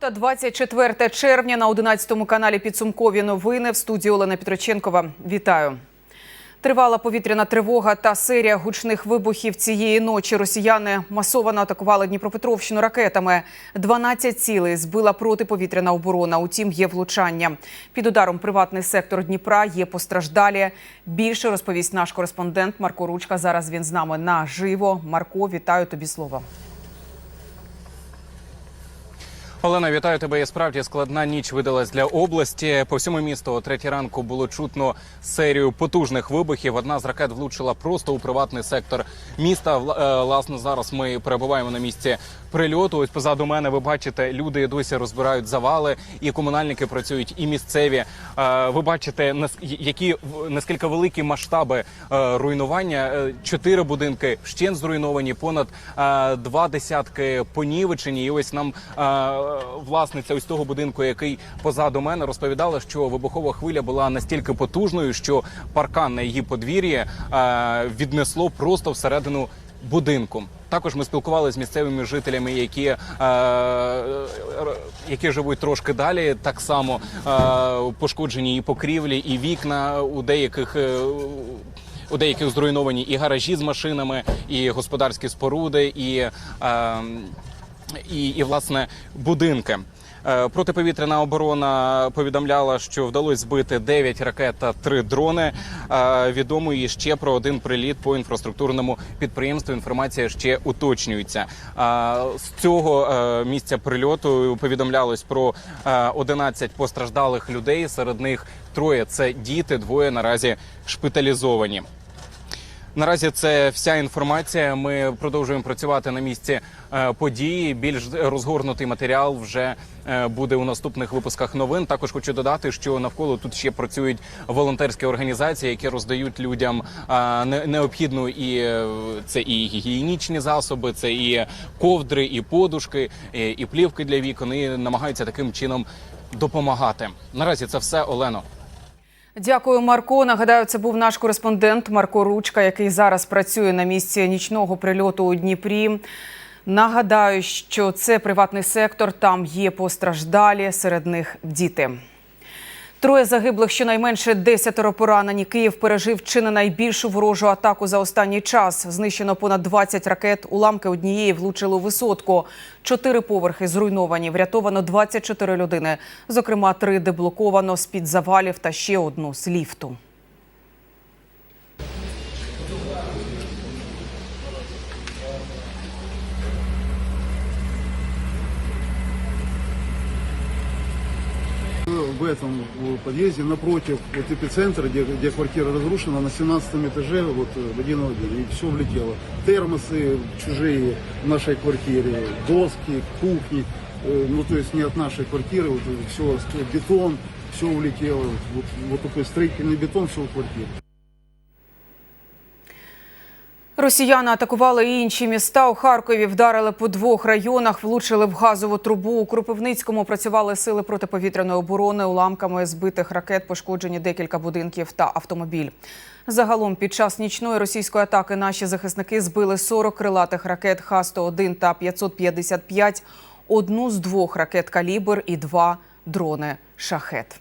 Субота, 24 червня на 11 каналі підсумкові новини в студії Олена Петроченкова. Вітаю. Тривала повітряна тривога та серія гучних вибухів цієї ночі. Росіяни масово атакували Дніпропетровщину ракетами. 12 цілей збила протиповітряна оборона. Утім, є влучання. Під ударом приватний сектор Дніпра є постраждалі. Більше розповість наш кореспондент Марко Ручка. Зараз він з нами наживо. Марко, вітаю тобі слово. Олена, вітаю тебе. І справді складна ніч видалась для області. По всьому місту о третій ранку було чутно серію потужних вибухів. Одна з ракет влучила просто у приватний сектор міста. Е, Власне, зараз ми перебуваємо на місці прильоту. Ось позаду мене ви бачите, люди досі розбирають завали, і комунальники працюють, і місцеві. Е, Ви бачите, які наскільки великі масштаби е, руйнування. Чотири будинки вщент зруйновані, понад два десятки понівечені. І ось нам власниця ось того будинку, який позаду мене розповідала, що вибухова хвиля була настільки потужною, що паркан на її подвір'ї е, віднесло просто всередину будинку. Також ми спілкувалися з місцевими жителями, які, е, які живуть трошки далі. Так само е, пошкоджені і покрівлі, і вікна у деяких. е, у деяких зруйновані і гаражі з машинами, і господарські споруди, і, е, і, і власне будинки. Е, Протиповітряна оборона повідомляла, що вдалося збити 9 ракет та 3 дрони. Е, Відомо і ще про один приліт по інфраструктурному підприємству. Інформація ще уточнюється. Е, З цього місця прильоту повідомлялось про е, 11 постраждалих людей. Серед них троє це діти, двоє наразі шпиталізовані. Наразі це вся інформація. Ми продовжуємо працювати на місці е, події. Більш розгорнутий матеріал вже е, буде у наступних випусках новин. Також хочу додати, що навколо тут ще працюють волонтерські організації, які роздають людям е, не- необхідну і це і гігієнічні засоби, це і ковдри, і подушки, і плівки для вікон. І намагаються таким чином допомагати. Наразі це все Олено. Дякую, Марко. Нагадаю, це був наш кореспондент Марко Ручка, який зараз працює на місці нічного прильоту у Дніпрі. Нагадаю, що це приватний сектор, там є постраждалі, серед них діти. Троє загиблих, щонайменше десятеро поранені. Київ пережив чи не найбільшу ворожу атаку за останній час. Знищено понад 20 ракет. Уламки однієї влучили у висотку. Чотири поверхи зруйновані. Врятовано 24 людини. Зокрема, три деблоковано з під завалів та ще одну з ліфту. В этом в подъезде напротив вот эпицентра, где, где квартира разрушена, на 17 этаже вот э, в один в один, и все влетело. Термосы чужие в нашей квартире, доски, кухни, э, ну то есть не от нашей квартиры, вот все, бетон, все улетело, вот, вот такой строительный бетон, все в квартире. Росіяни атакували і інші міста. У Харкові вдарили по двох районах, влучили в газову трубу. У Кропивницькому працювали сили протиповітряної оборони. Уламками збитих ракет пошкоджені декілька будинків та автомобіль. Загалом під час нічної російської атаки наші захисники збили 40 крилатих ракет Х-101 та 555, одну з двох ракет «Калібр» і два дрони «Шахет».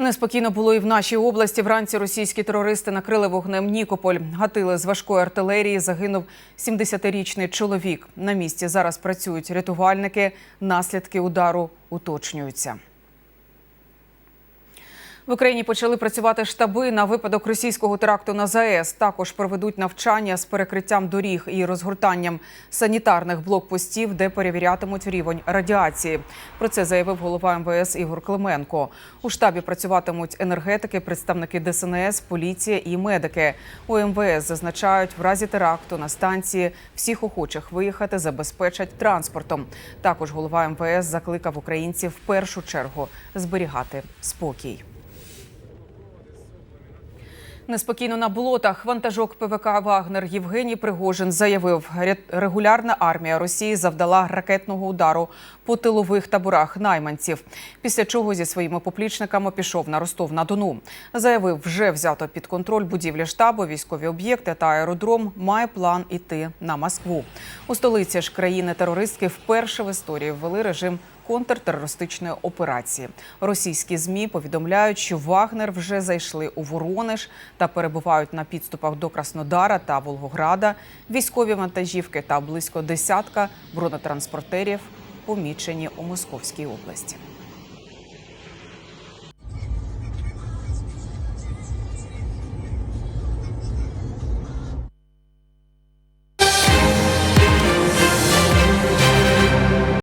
Неспокійно було і в нашій області. Вранці російські терористи накрили вогнем Нікополь. Гатили з важкої артилерії. Загинув 70-річний чоловік. На місці зараз працюють рятувальники. Наслідки удару уточнюються. В Україні почали працювати штаби на випадок російського теракту на ЗАЕС. Також проведуть навчання з перекриттям доріг і розгортанням санітарних блокпостів, де перевірятимуть рівень радіації. Про це заявив голова МВС Ігор Клименко. У штабі працюватимуть енергетики, представники ДСНС, поліція і медики. У МВС зазначають, в разі теракту на станції всіх охочих виїхати забезпечать транспортом. Також голова МВС закликав українців в першу чергу зберігати спокій. Неспокійно на болотах вантажок ПВК Вагнер Євгеній Пригожин заявив, «Ре- регулярна армія Росії завдала ракетного удару по тилових таборах найманців. Після чого зі своїми поплічниками пішов на Ростов на Дону. Заявив, вже взято під контроль будівлі штабу, військові об'єкти та аеродром. Має план іти на Москву. У столиці ж країни терористки вперше в історії ввели режим контртерористичної операції. Російські змі повідомляють, що Вагнер вже зайшли у Воронеж та перебувають на підступах до Краснодара та Волгограда. Військові вантажівки та близько десятка бронетранспортерів помічені у Московській області.